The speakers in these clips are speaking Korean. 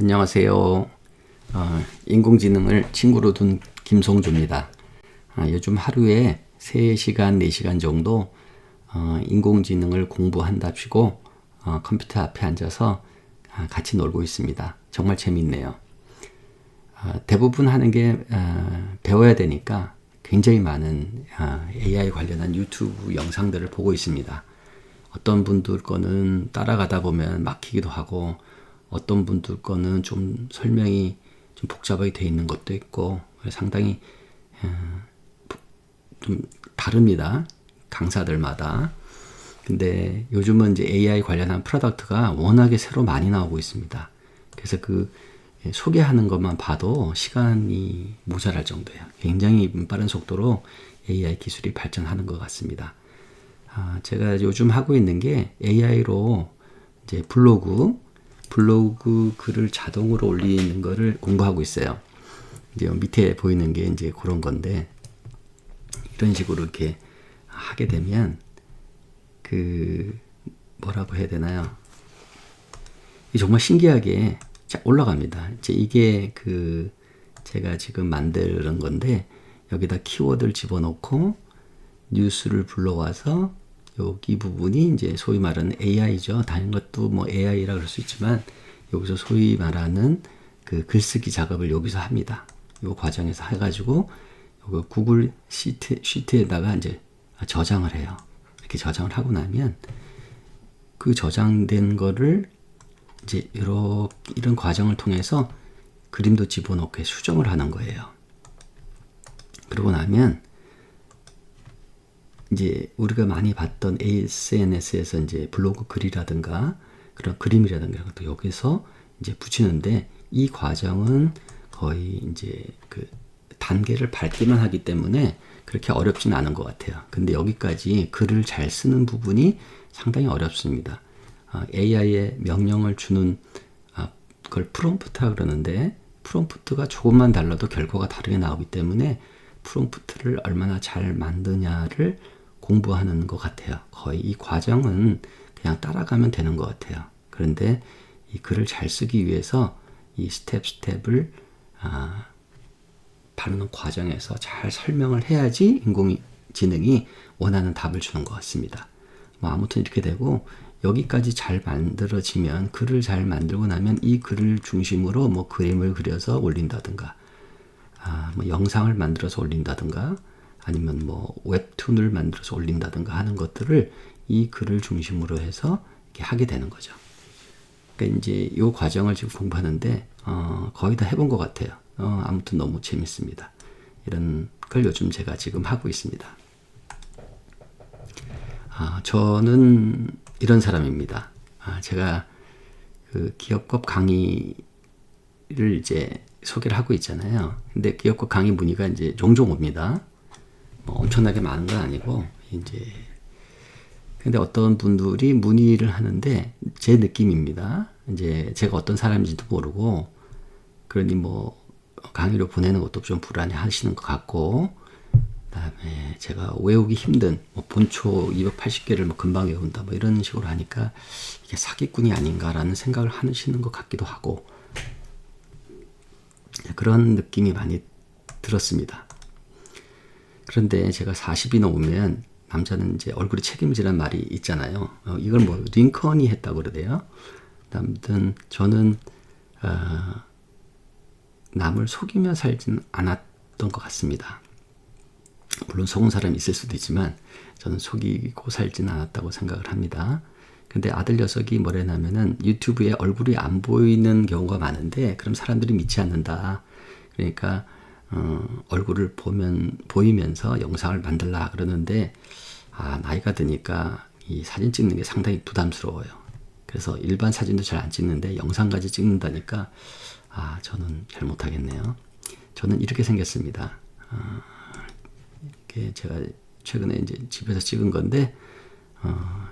안녕하세요. 어, 인공지능을 친구로 둔 김송주입니다. 아, 요즘 하루에 3시간, 4시간 정도 어, 인공지능을 공부한답시고 어, 컴퓨터 앞에 앉아서 아, 같이 놀고 있습니다. 정말 재밌네요. 아, 대부분 하는 게 아, 배워야 되니까 굉장히 많은 아, AI 관련한 유튜브 영상들을 보고 있습니다. 어떤 분들 거는 따라가다 보면 막히기도 하고 어떤 분들 거는 좀 설명이 좀 복잡하게 돼 있는 것도 있고 상당히 어, 좀 다릅니다. 강사들마다. 근데 요즘은 이제 AI 관련한 프로덕트가 워낙에 새로 많이 나오고 있습니다. 그래서 그 소개하는 것만 봐도 시간이 모자랄 정도예요. 굉장히 빠른 속도로 AI 기술이 발전하는 것 같습니다. 아, 제가 요즘 하고 있는 게 AI로 이제 블로그 블로그 글을 자동으로 올리는 거를 공부하고 있어요. 이제 밑에 보이는 게 이제 그런 건데 이런 식으로 이렇게 하게 되면 그 뭐라고 해야 되나요? 정말 신기하게 올라갑니다. 이제 이게 그 제가 지금 만드는 건데 여기다 키워드를 집어넣고 뉴스를 불러와서 여기 부분이 이제 소위 말하는 AI죠. 다른 것도 뭐 AI라 그럴 수 있지만 여기서 소위 말하는 그 글쓰기 작업을 여기서 합니다. 이 과정에서 해가지고 여기 구글 시트, 시트에다가 이제 저장을 해요. 이렇게 저장을 하고 나면 그 저장된 거를 이제 이렇게 이런 과정을 통해서 그림도 집어넣게 수정을 하는 거예요. 그러고 나면 이제 우리가 많이 봤던 SNS에서 이제 블로그 글이라든가 그런 그림이라든가 것도 여기서 이제 붙이는데 이 과정은 거의 이제 그 단계를 밟기만 하기 때문에 그렇게 어렵진 않은 것 같아요. 근데 여기까지 글을 잘 쓰는 부분이 상당히 어렵습니다. 아, AI에 명령을 주는 아, 그걸 프롬프트라 그러는데 프롬프트가 조금만 달라도 결과가 다르게 나오기 때문에 프롬프트를 얼마나 잘 만드냐를 공부하는 것 같아요. 거의 이 과정은 그냥 따라가면 되는 것 같아요. 그런데 이 글을 잘 쓰기 위해서 이 스텝 스텝을 아, 바르는 과정에서 잘 설명을 해야지 인공지능이 원하는 답을 주는 것 같습니다. 뭐 아무튼 이렇게 되고 여기까지 잘 만들어지면 글을 잘 만들고 나면 이 글을 중심으로 뭐 그림을 그려서 올린다든가 아, 뭐 영상을 만들어서 올린다든가 아니면 뭐 웹툰을 만들어서 올린다든가 하는 것들을 이 글을 중심으로 해서 하게 되는 거죠. 그러니까 이제 이 과정을 지금 공부하는데 어, 거의 다 해본 것 같아요. 어, 아무튼 너무 재밌습니다. 이런 걸 요즘 제가 지금 하고 있습니다. 아, 저는 이런 사람입니다. 아, 제가 그 기업법 강의를 이제 소개를 하고 있잖아요. 근데 기업법 강의 문의가 이제 종종 옵니다. 뭐 엄청나게 많은 건 아니고 이제 근데 어떤 분들이 문의를 하는데 제 느낌입니다. 이제 제가 어떤 사람인지도 모르고 그러니 뭐 강의로 보내는 것도 좀 불안해 하시는 것 같고 그다음에 제가 외우기 힘든 뭐 본초 280개를 뭐 금방 외운다 뭐 이런 식으로 하니까 이게 사기꾼이 아닌가라는 생각을 하시는 것 같기도 하고 그런 느낌이 많이 들었습니다. 그런데 제가 40이 넘으면 남자는 이제 얼굴에 책임지란 말이 있잖아요. 어, 이걸 뭐 링컨이 했다고 그러대요. 아무튼 저는 어, 남을 속이며 살진 않았던 것 같습니다. 물론 속은 사람이 있을 수도 있지만 저는 속이고 살진 않았다고 생각을 합니다. 근데 아들 녀석이 뭐래냐면은 유튜브에 얼굴이 안 보이는 경우가 많은데 그럼 사람들이 믿지 않는다. 그러니까 어, 얼굴을 보면 보이면서 영상을 만들라 그러는데 아 나이가 드니까 이 사진 찍는 게 상당히 부담스러워요. 그래서 일반 사진도 잘 안 찍는데 영상까지 찍는다니까 아 저는 잘 못하겠네요. 저는 이렇게 생겼습니다. 아, 이렇게 제가 최근에 이제 집에서 찍은 건데 어,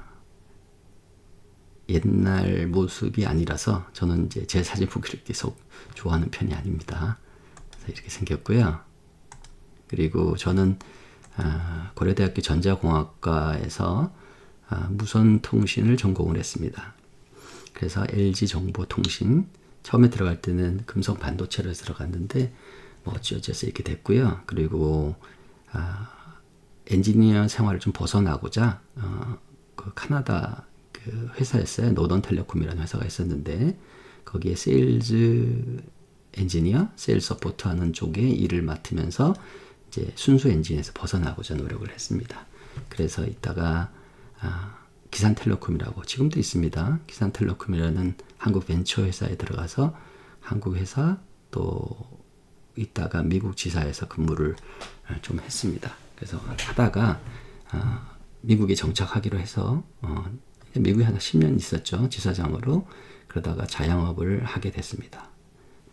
옛날 모습이 아니라서 저는 이제 제 사진 보기를 계속 좋아하는 편이 아닙니다. 이렇게 생겼고요. 그리고 저는 아, 고려대학교 전자공학과에서 아, 무선통신을 전공을 했습니다. 그래서 LG 정보통신, 처음에 들어갈 때는 금속 반도체로 들어갔는데 뭐 어찌어찌해서 이렇게 됐고요. 그리고 아, 엔지니어 생활을 좀 벗어나고자 어, 그 카나다 그 회사였어요. 노던 텔레콤이라는 회사가 있었는데 거기에 세일즈 엔지니어, 세일 서포트 하는 쪽에 일을 맡으면서 이제 순수 엔진에서 벗어나고자 노력을 했습니다. 그래서 이따가 아, 기산텔레콤이라고 지금도 있습니다. 기산텔레콤이라는 한국 벤처 회사에 들어가서 한국 회사 또 있다가 미국 지사에서 근무를 좀 했습니다. 그래서 하다가 아, 미국에 정착하기로 해서 어, 미국에 한 10년 있었죠 지사장으로 그러다가 자영업을 하게 됐습니다.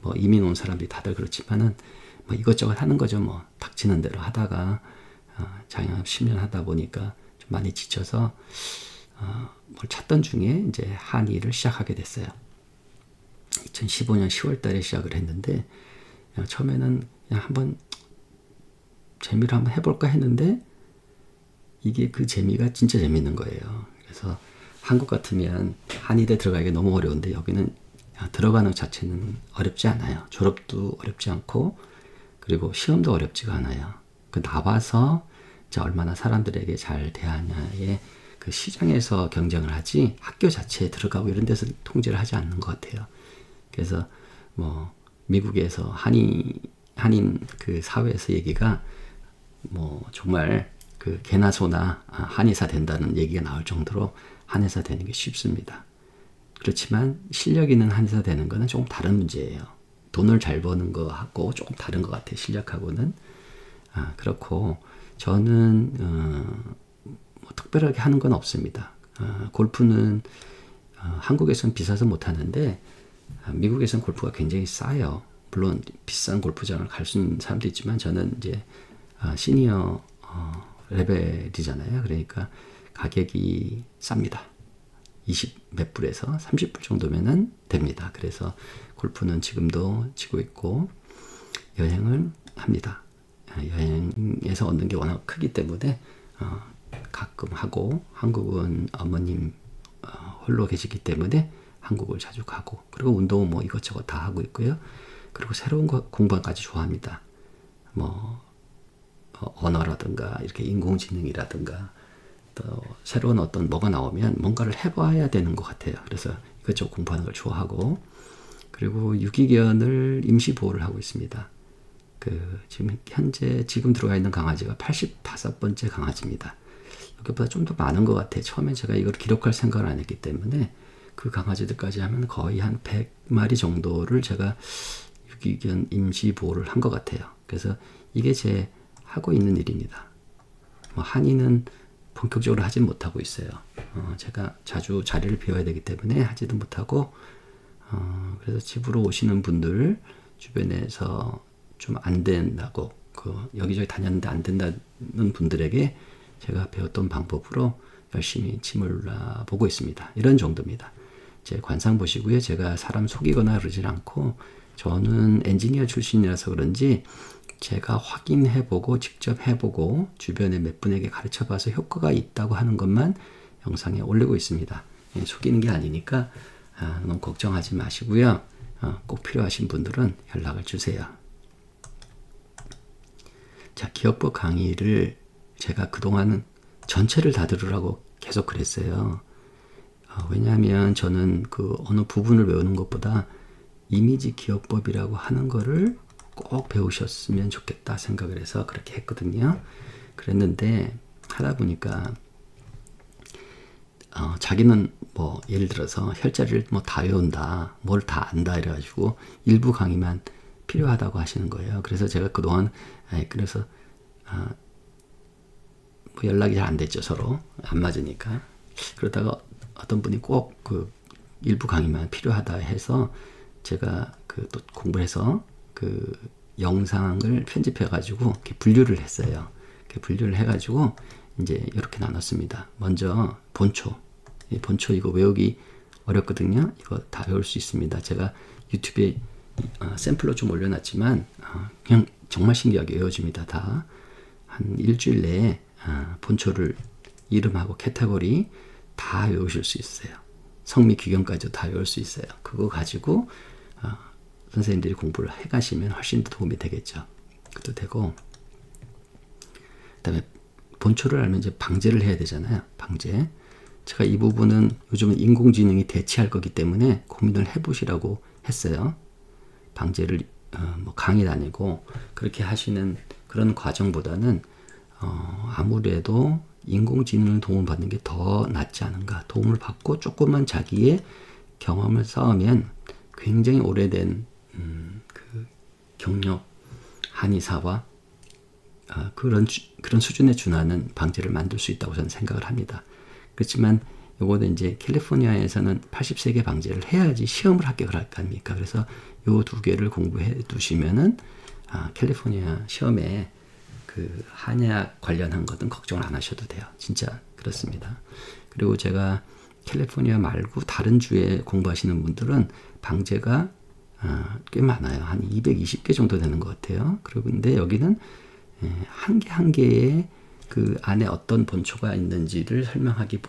뭐 이민 온 사람들이 다들 그렇지만은 뭐 이것저것 하는 거죠 뭐 닥치는 대로 하다가 어, 자영업 10년 하다 보니까 좀 많이 지쳐서 어, 뭘 찾던 중에 이제 한의를 시작하게 됐어요. 2015년 10월 달에 시작을 했는데 처음에는 그냥 한번 재미로 한번 해볼까 했는데 이게 그 재미가 진짜 재밌는 거예요. 그래서 한국 같으면 한의대 들어가기 너무 어려운데 여기는 들어가는 것 자체는 어렵지 않아요. 졸업도 어렵지 않고 그리고 시험도 어렵지가 않아요. 그 나와서 이제 얼마나 사람들에게 잘 대하냐에 그 시장에서 경쟁을 하지 학교 자체에 들어가고 이런 데서 통제를 하지 않는 것 같아요. 그래서 뭐 미국에서 한인 한인 그 사회에서 얘기가 뭐 정말 그 개나 소나 한의사 된다는 얘기가 나올 정도로 한의사 되는 게 쉽습니다. 그렇지만 실력 있는 한의사 되는 거는 조금 다른 문제예요. 돈을 잘 버는 거하고 조금 다른 것 같아요. 실력하고는. 아, 그렇고 저는 어, 뭐 특별하게 하는 건 없습니다. 어, 골프는 어, 한국에서는 비싸서 못 하는데 아, 미국에서는 골프가 굉장히 싸요. 물론 비싼 골프장을 갈 수 있는 사람도 있지만 저는 이제 아, 시니어 어, 레벨이잖아요. 그러니까 가격이 쌉니다. 20 몇 불에서 30불 정도면은 됩니다. 그래서 골프는 지금도 치고 있고 여행을 합니다. 아, 여행에서 얻는 게 워낙 크기 때문에 어, 가끔 하고 한국은 어머님 어, 홀로 계시기 때문에 한국을 자주 가고 그리고 운동은 뭐 이것저것 다 하고 있고요. 그리고 새로운 거 공부까지 좋아합니다. 뭐 어, 언어라든가 이렇게 인공지능이라든가 또 새로운 어떤 뭐가 나오면 뭔가를 해봐야 되는 것 같아요. 그래서 이것저것 공부하는 걸 좋아하고 그리고 유기견을 임시 보호를 하고 있습니다. 그 지금 현재 지금 들어가 있는 강아지가 85번째 강아지입니다. 여기보다 좀 더 많은 것 같아요. 처음에 제가 이걸 기록할 생각을 안 했기 때문에 그 강아지들까지 하면 거의 한 100마리 정도를 제가 유기견 임시 보호를 한 것 같아요. 그래서 이게 제 하고 있는 일입니다. 뭐 한의는 본격적으로 하진 못하고 있어요. 어, 제가 자주 자리를 비워야 되기 때문에 하지도 못하고 어, 그래서 집으로 오시는 분들 주변에서 좀 안 된다고 그 여기저기 다녔는데 안 된다는 분들에게 제가 배웠던 방법으로 열심히 침을 보고 있습니다. 이런 정도입니다. 제 관상 보시고요. 제가 사람 속이거나 그러질 않고 저는 엔지니어 출신이라서 그런지 제가 확인해보고 직접 해보고 주변에 몇 분에게 가르쳐봐서 효과가 있다고 하는 것만 영상에 올리고 있습니다. 예, 속이는 게 아니니까 아, 너무 걱정하지 마시고요. 어, 꼭 필요하신 분들은 연락을 주세요. 자, 기업법 강의를 제가 그동안 전체를 다 들으라고 계속 그랬어요. 어, 왜냐하면 저는 그 어느 부분을 외우는 것보다 이미지 기업법이라고 하는 거를 꼭 배우셨으면 좋겠다 생각을 해서 그렇게 했거든요. 그랬는데 하다 보니까 어, 자기는 뭐 예를 들어서 혈자리를 뭐 다 외운다, 뭘 다 안다 이래가지고 일부 강의만 필요하다고 하시는 거예요. 그래서 제가 그동안 에, 그래서 어, 뭐 연락이 잘 안 됐죠 서로 안 맞으니까 그러다가 어떤 분이 꼭 그 일부 강의만 필요하다 해서 제가 그 또 공부해서 그 영상을 편집해 가지고 이렇게 분류를 했어요. 이렇게 분류를 해 가지고 이제 이렇게 나눴습니다. 먼저 본초. 이 본초 이거 외우기 어렵거든요. 이거 다 외울 수 있습니다. 제가 유튜브에 어, 샘플로 좀 올려놨지만 어, 그냥 정말 신기하게 외워집니다. 다 한 일주일 내에 어, 본초를 이름하고 카테고리 다 외우실 수 있어요. 성미 규경까지도 다 외울 수 있어요. 그거 가지고 어, 선생님들이 공부를 해 가시면 훨씬 더 도움이 되겠죠. 그것도 되고 그다음에 본초를 알면 이제 방제를 해야 되잖아요. 방제. 제가 이 부분은 요즘은 인공지능이 대체할 거기 때문에 고민을 해보시라고 했어요. 방제를 어, 뭐 강의 다니고 그렇게 하시는 그런 과정보다는 어, 아무래도 인공지능을 도움을 받는 게 더 낫지 않은가. 도움을 받고 조금만 자기의 경험을 쌓으면 굉장히 오래된 음, 그 경력 한의사와 어, 그런 주, 그런 수준에 준하는 방제를 만들 수 있다고 저는 생각을 합니다. 그렇지만 요거는 이제 캘리포니아에서는 80세계 방제를 해야지 시험을 합격을 할 거 아닙니까? 그래서 요 두 개를 공부해 두시면은 아, 캘리포니아 시험에 그 한약 관련한 것은 걱정을 안 하셔도 돼요. 진짜 그렇습니다. 그리고 제가 캘리포니아 말고 다른 주에 공부하시는 분들은 방제가 어, 꽤 많아요. 한 220개 정도 되는 것 같아요. 근데 여기는 예, 한개 한 개의 그 안에 어떤 본초가 있는지를 설명하기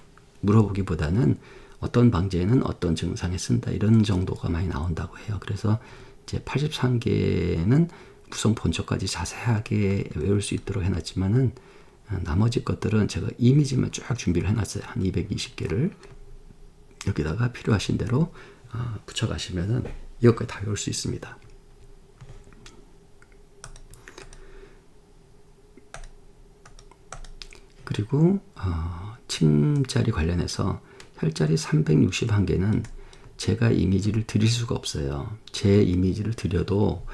물어보기보다는 어떤 방제에는 어떤 증상에 쓴다 이런 정도가 많이 나온다고 해요. 그래서 이제 83개는 구성 본초까지 자세하게 외울 수 있도록 해놨지만은 어, 나머지 것들은 제가 이미지만 쫙 준비를 해놨어요. 한 220개를 여기다가 필요하신 대로 어, 붙여가시면은 이것까지 다 외울 수 있습니다. 그리고 어, 침자리 관련해서 혈자리 361개는 제가 이미지를 드릴 수가 없어요. 제 이미지를 드려도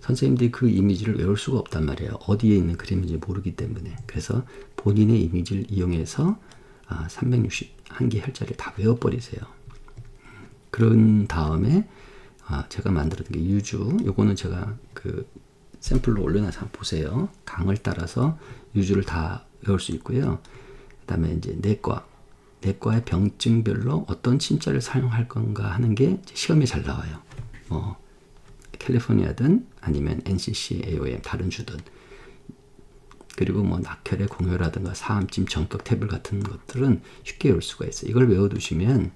선생님들이 그 이미지를 외울 수가 없단 말이에요. 어디에 있는 그림인지 모르기 때문에. 그래서 본인의 이미지를 이용해서 아, 361개 혈자리를 다 외워버리세요. 그런 다음에 아, 제가 만들었던 게 유주. 요거는 제가 그 샘플로 올려놔서 한번 보세요. 강을 따라서 유주를 다 외울 수 있고요. 그 다음에 이제 내과. 내과의 병증별로 어떤 침자를 사용할 건가 하는 게 시험에 잘 나와요. 뭐 캘리포니아든 아니면 NCC, AOM 다른 주든 그리고 뭐 낙혈의 공효라든가 사암찜, 정격 태블 같은 것들은 쉽게 외울 수가 있어요. 이걸 외워두시면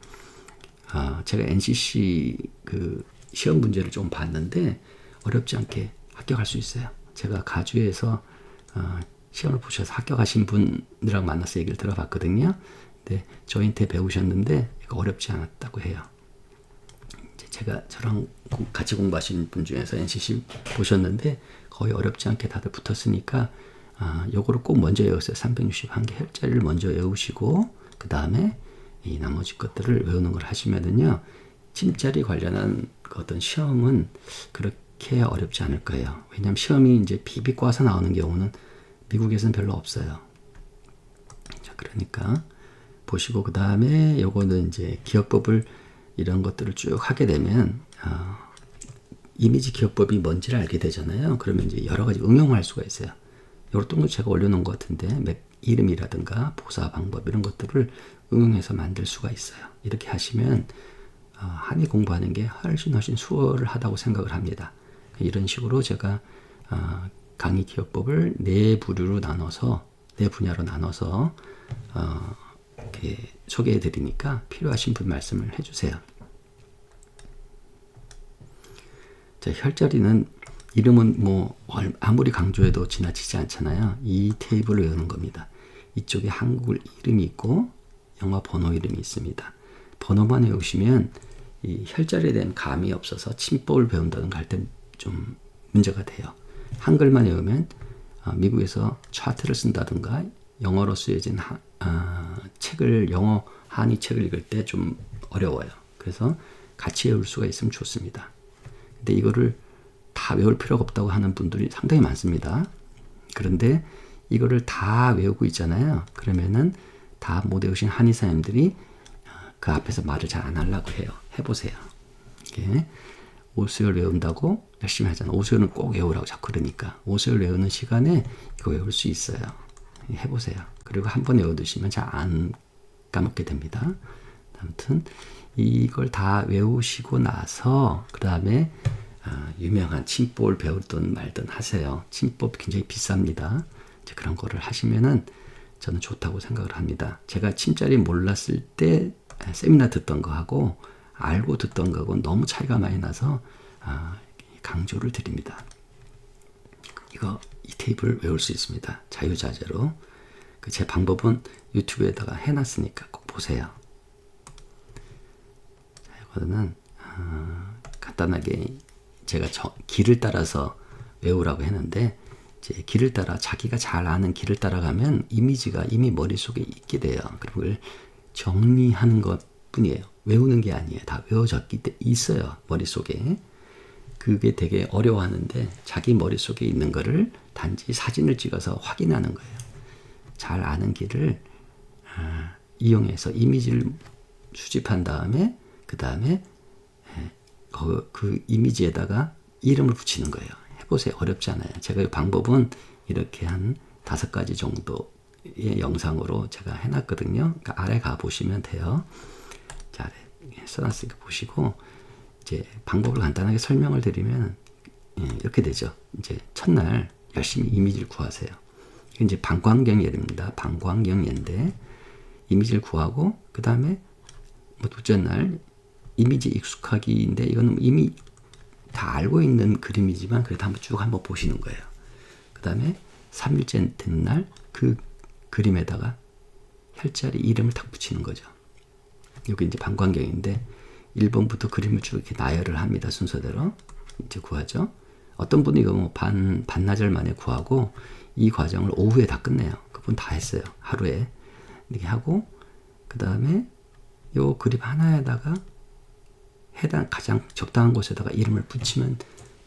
아, 제가 NCC 그 시험 문제를 좀 봤는데 어렵지 않게 합격할 수 있어요. 제가 가주에서 어, 시험을 보셔서 합격하신 분이랑 만나서 얘기를 들어봤거든요. 근데 저한테 배우셨는데 어렵지 않았다고 해요. 제가 저랑 같이 공부하신 분 중에서 NCC 보셨는데 거의 어렵지 않게 다들 붙었으니까 아, 요거를 꼭 먼저 외우세요. 361개 혈자리를 먼저 외우시고 그 다음에 이 나머지 것들을 외우는 걸 하시면은요. 침자리 관련한 그 어떤 시험은 그렇게 어렵지 않을 거예요. 왜냐하면 시험이 이제 비비과서 나오는 경우는 미국에서는 별로 없어요. 자, 그러니까 보시고 그 다음에 요거는 이제 기억법을 이런 것들을 쭉 하게 되면 어, 이미지 기억법이 뭔지를 알게 되잖아요. 그러면 이제 여러 가지 응용할 수가 있어요. 이것도 제가 올려놓은 것 같은데 맵 이름이라든가 보사 방법 이런 것들을 응용해서 만들 수가 있어요. 이렇게 하시면 어, 한의 공부하는 게 훨씬 훨씬 수월하다고 생각을 합니다. 이런 식으로 제가 어, 강의 기억법을 네 부류로 나눠서 네 분야로 나눠서 어, 이렇게 소개해 드리니까 필요하신 분 말씀을 해주세요. 자, 혈자리는 이름은 뭐 아무리 강조해도 지나치지 않잖아요. 이 테이블을 외우는 겁니다. 이쪽에 한국 이름이 있고 영화 번호 이름이 있습니다. 번호만 외우시면 이 혈자리에 대한 감이 없어서 침법을 배운다든가 할 때 좀 문제가 돼요. 한글만 외우면 어, 미국에서 차트를 쓴다든가 영어로 쓰여진 하, 어, 책을 영어 한의 책을 읽을 때 좀 어려워요. 그래서 같이 외울 수가 있으면 좋습니다. 근데 이거를 다 외울 필요가 없다고 하는 분들이 상당히 많습니다. 그런데 이거를 다 외우고 있잖아요. 그러면은 다 못 외우신 한의사님들이 그 앞에서 말을 잘 안 하려고 해요. 해보세요. 이게 오수열 외운다고 열심히 하잖아. 오수열은 꼭 외우라고 자꾸 그러니까. 오수열 외우는 시간에 이거 외울 수 있어요. 해보세요. 그리고 한 번 외워두시면 잘 안 까먹게 됩니다. 아무튼 이걸 다 외우시고 나서 그 다음에 아, 유명한 침법을 배우든 말든 하세요. 침법 굉장히 비쌉니다. 그런 거를 하시면은 저는 좋다고 생각을 합니다. 제가 침자리 몰랐을 때 세미나 듣던 거 하고 알고 듣던 거하고 너무 차이가 많이 나서 아, 강조를 드립니다. 이거 이 테이블 외울 수 있습니다. 자유자재로. 그 제 방법은 유튜브에다가 해놨으니까 꼭 보세요. 자, 이거는 어, 간단하게 제가 저, 길을 따라서 외우라고 했는데 이제 길을 따라 자기가 잘 아는 길을 따라가면 이미지가 이미 머릿속에 있게 돼요. 그리고 정리하는 것 뿐이에요. 외우는 게 아니에요. 다 외워졌기 때 있어요. 머릿속에. 그게 되게 어려워하는데 자기 머릿속에 있는 거를 단지 사진을 찍어서 확인하는 거예요. 잘 아는 길을 아, 이용해서 이미지를 수집한 다음에 그 다음에 그, 그 이미지에다가 이름을 붙이는 거예요. 해보세요. 어렵지 않아요. 제가 이 방법은 이렇게 한 다섯 가지 정도의 영상으로 제가 해놨거든요. 그러니까 아래 가 보시면 돼요. 써놨으니까 보시고 이제 방법을 간단하게 설명을 드리면 예, 이렇게 되죠. 이제 첫날 열심히 이미지를 구하세요. 이제 방광경 예입니다. 방광경 예인데 이미지를 구하고 그 다음에 뭐 둘째 날 이미지 익숙하기인데 이거는 이미 다 알고 있는 그림이지만 그래도 한번 쭉 한번 보시는 거예요. 그 다음에 3일째 된 날 그 그림에다가 혈자리 이름을 딱 붙이는 거죠. 여기 이제 방광경인데 1번부터 그림을 쭉 이렇게 나열을 합니다. 순서대로. 이제 구하죠. 어떤 분이 이거 뭐 반, 반나절 만에 구하고 이 과정을 오후에 다 끝내요. 그분 다 했어요. 하루에. 이렇게 하고, 그 다음에 요 그림 하나에다가 해당 가장 적당한 곳에다가 이름을 붙이면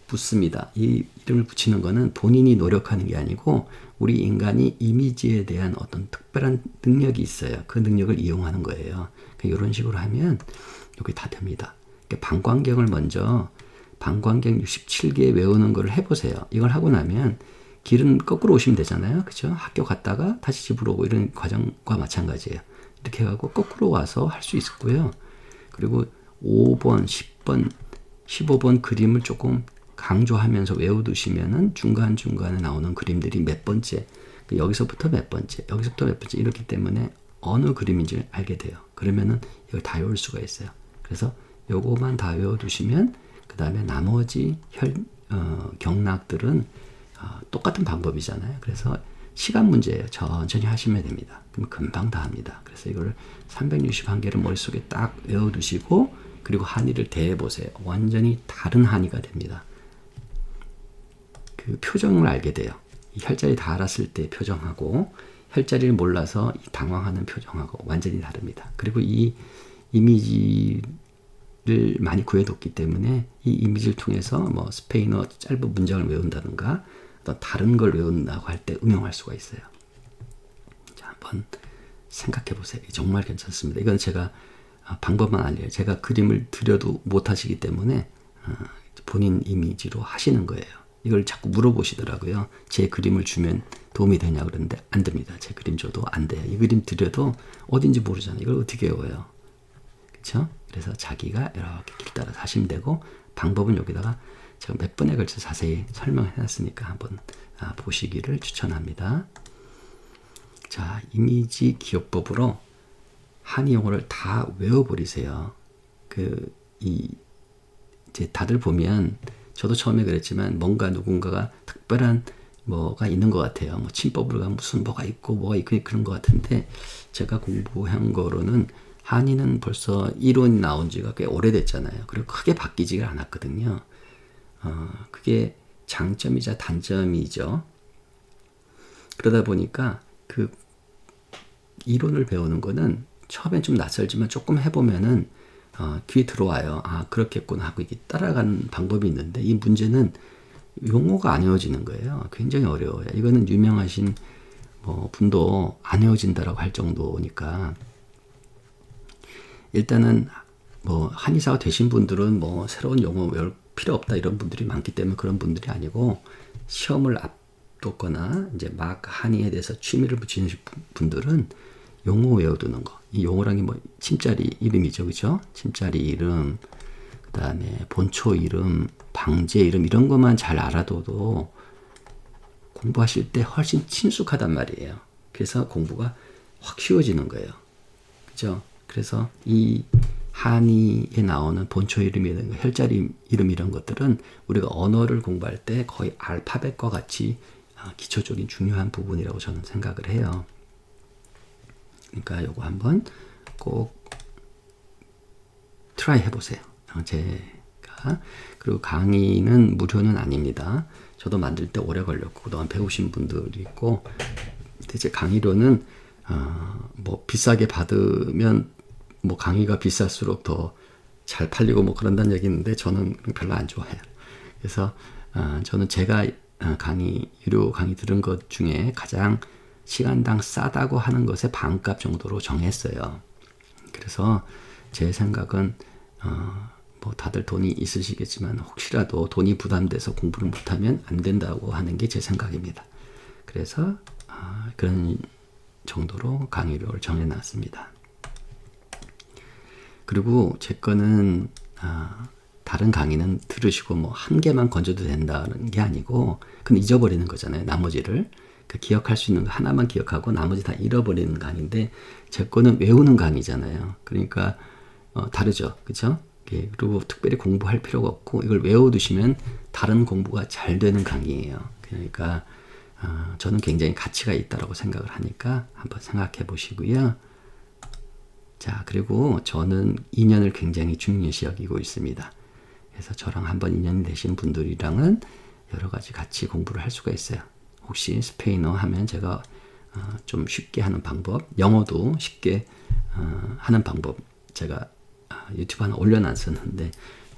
붙습니다. 이 이름을 붙이는 거는 본인이 노력하는 게 아니고 우리 인간이 이미지에 대한 어떤 특별한 능력이 있어요. 그 능력을 이용하는 거예요. 이런 식으로 하면 여기 다 됩니다. 방광경을 먼저 방광경 67개 외우는 걸 해보세요. 이걸 하고 나면 길은 거꾸로 오시면 되잖아요. 그죠? 학교 갔다가 다시 집으로 오고 이런 과정과 마찬가지예요. 이렇게 해가고 거꾸로 와서 할 수 있고요. 그리고 5번, 10번, 15번 그림을 조금 강조하면서 외워두시면은 중간중간에 나오는 그림들이 몇 번째, 그 여기서부터 몇 번째, 여기서부터 몇 번째 이렇기 때문에 어느 그림인지 알게 돼요. 그러면은 이걸 다 외울 수가 있어요. 그래서 요거만 다 외워두시면 그 다음에 나머지 혈, 어, 경락들은 어, 똑같은 방법이잖아요. 그래서 시간 문제예요. 천천히 하시면 됩니다. 그럼 금방 다 합니다. 그래서 이걸 361개를 머릿속에 딱 외워두시고 그리고 한의를 대해보세요. 완전히 다른 한의가 됩니다. 그 표정을 알게 돼요. 이 혈자리 다 알았을 때 표정하고 혈자리를 몰라서 당황하는 표정하고 완전히 다릅니다. 그리고 이 이미지를 많이 구해뒀기 때문에 이 이미지를 통해서 뭐 스페인어 짧은 문장을 외운다든가 또 다른 걸 외운다고 할 때 응용할 수가 있어요. 자, 한번 생각해 보세요. 정말 괜찮습니다. 이건 제가 아, 방법만 알려요. 제가 그림을 드려도 못 하시기 때문에 아, 본인 이미지로 하시는 거예요. 이걸 자꾸 물어보시더라고요. 제 그림을 주면 도움이 되냐 그러는데 안 됩니다. 제 그림 줘도 안 돼요. 이 그림 드려도 어딘지 모르잖아요. 이걸 어떻게 외워요? 그렇죠? 그래서 자기가 이렇게 길 따라 하시면 되고 방법은 여기다가 제가 몇 번에 걸쳐 자세히 설명해 놨으니까 한번 아, 보시기를 추천합니다. 자, 이미지 기억법으로 한의 용어를 다 외워버리세요. 그, 이, 이제 다들 보면, 저도 처음에 그랬지만, 뭔가 누군가가 특별한 뭐가 있는 것 같아요. 뭐, 침법으로 무슨 뭐가 있고, 뭐가 있고, 그런 것 같은데, 제가 공부한 거로는, 한의는 벌써 이론이 나온 지가 꽤 오래됐잖아요. 그리고 크게 바뀌지가 않았거든요. 어, 그게 장점이자 단점이죠. 그러다 보니까 그 이론을 배우는 거는 처음엔 좀 낯설지만 조금 해보면은 어, 귀에 들어와요. 아 그렇겠구나 하고 이게 따라가는 방법이 있는데 이 문제는 용어가 안 외워지는 거예요. 굉장히 어려워요. 이거는 유명하신 뭐 분도 안 외워진다라고 할 정도니까 일단은 뭐 한의사가 되신 분들은 뭐 새로운 용어 외울 필요 없다 이런 분들이 많기 때문에 그런 분들이 아니고 시험을 앞뒀거나 이제 막 한의에 대해서 취미를 붙이는 분들은 용어 외워두는 거. 이 용어란 게뭐 침자리 이름이죠, 그죠? 침자리 이름, 그 다음에 본초 이름, 방제 이름 이런 것만 잘 알아둬도 공부하실 때 훨씬 친숙하단 말이에요. 그래서 공부가 확 쉬워지는 거예요. 그죠? 그래서 이 한의에 나오는 본초 이름이라든가 혈자리 이름 이런 것들은 우리가 언어를 공부할 때 거의 알파벳과 같이 아, 기초적인 중요한 부분이라고 저는 생각을 해요. 그러니까 요거 한번 꼭 트라이 해보세요. 어, 제가 그리고 강의는 무료는 아닙니다. 저도 만들 때 오래 걸렸고 그동안 배우신 분들이 있고 대체 강의료는 어, 뭐 비싸게 받으면 뭐 강의가 비쌀수록 더 잘 팔리고 뭐 그런다는 얘기 있는데 저는 별로 안 좋아해요. 그래서 어, 저는 제가 어, 강의 유료 강의 들은 것 중에 가장 시간당 싸다고 하는 것의 반값 정도로 정했어요. 그래서 제 생각은 어, 뭐 다들 돈이 있으시겠지만 혹시라도 돈이 부담돼서 공부를 못하면 안 된다고 하는 게 제 생각입니다. 그래서 어, 그런 정도로 강의료를 정해놨습니다. 그리고 제 거는 아, 다른 강의는 들으시고 뭐 한 개만 건져도 된다는 게 아니고 그건 잊어버리는 거잖아요. 나머지를 그 기억할 수 있는 거 하나만 기억하고 나머지 다 잃어버리는 강의인데 제 거는 외우는 강의잖아요. 그러니까 어, 다르죠, 그렇죠? 그리고 특별히 공부할 필요가 없고 이걸 외워두시면 다른 공부가 잘 되는 강의예요. 그러니까 어, 저는 굉장히 가치가 있다라고 생각을 하니까 한번 생각해 보시고요. 자, 그리고 저는 인연을 굉장히 중요시 여기고 있습니다. 그래서 저랑 한번 인연이 되신 분들이랑은 여러 가지 같이 공부를 할 수가 있어요. 혹시 스페인어 하면 제가 어, 좀 쉽게 하는 방법, 영어도 쉽게 어, 하는 방법 제가 어, 유튜브 하나 올려놨었는데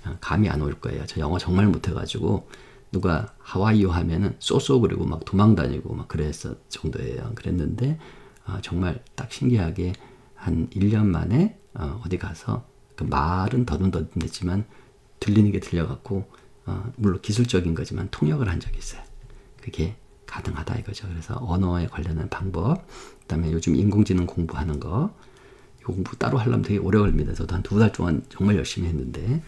어, 감이 안 올 거예요. 저 영어 정말 못해가지고 누가 하와이요 하면은 쏘쏘 그리고 막 도망다니고 막 그랬을 정도예요. 그랬는데 어, 정말 딱 신기하게 한 1년 만에 어, 디 가서 그 말은 더듬더듬 했지만 들리는 게 들려갖고 어, 물론 기술적인 거지만 통역을 한 적이 있어요. 그게 가능하다 이거죠. 그래서 언어에 관련한 방법, 그다음에 요즘 인공지능 공부하는 거, 이 공부 따로 하려면 되게 오래 걸립니다. 저도 한 두 달 동안 정말 열심히 했는데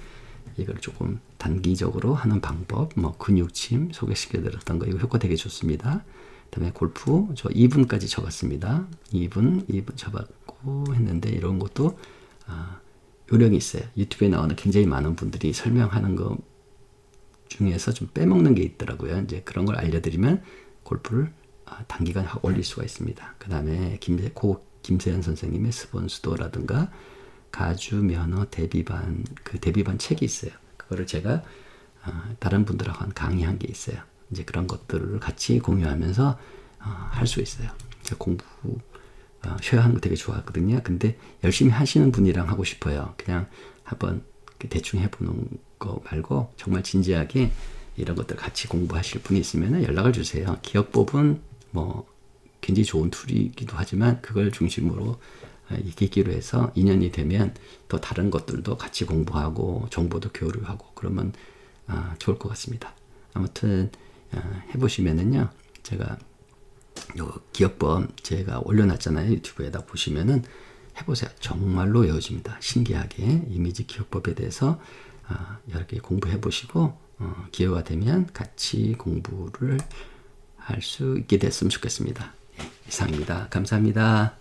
이걸 조금 단기적으로 하는 방법, 뭐 근육침 소개시켜드렸던 거 이거 효과 되게 좋습니다. 그다음에 골프 저 2분까지 적었습니다. 2분, 2분 적었고 했는데 이런 것도 아, 요령이 있어요. 유튜브에 나오는 굉장히 많은 분들이 설명하는 거 중에서 좀 빼먹는 게 있더라고요. 이제 그런 걸 알려드리면 골프를 아, 단기간 확 올릴 수가 있습니다. 그 다음에 김세, 고 김세현 선생님의 스폰스도라든가 가주 면허 대비반 그 대비반 책이 있어요. 그거를 제가 아, 다른 분들하고 한 강의한 게 있어요. 이제 그런 것들을 같이 공유하면서 어, 할수 있어요. 공부 어, 쉬어 하는 거 되게 좋아하거든요. 근데 열심히 하시는 분이랑 하고 싶어요. 그냥 한번 대충 해보는 거 말고 정말 진지하게 이런 것들 같이 공부하실 분이 있으면 연락을 주세요. 기억법은 뭐 굉장히 좋은 툴이기도 하지만 그걸 중심으로 어, 이기기로 해서 인연이 되면 또 다른 것들도 같이 공부하고 정보도 교류하고 그러면 아, 좋을 것 같습니다. 아무튼 어, 해보시면은요, 제가 요 기억법 제가 올려놨잖아요. 유튜브에다 보시면은 해보세요. 정말로 외워집니다. 신기하게 이미지 기억법에 대해서 어, 여러 개 공부해 보시고 어, 기회가 되면 같이 공부를 할 수 있게 됐으면 좋겠습니다. 예, 이상입니다. 감사합니다.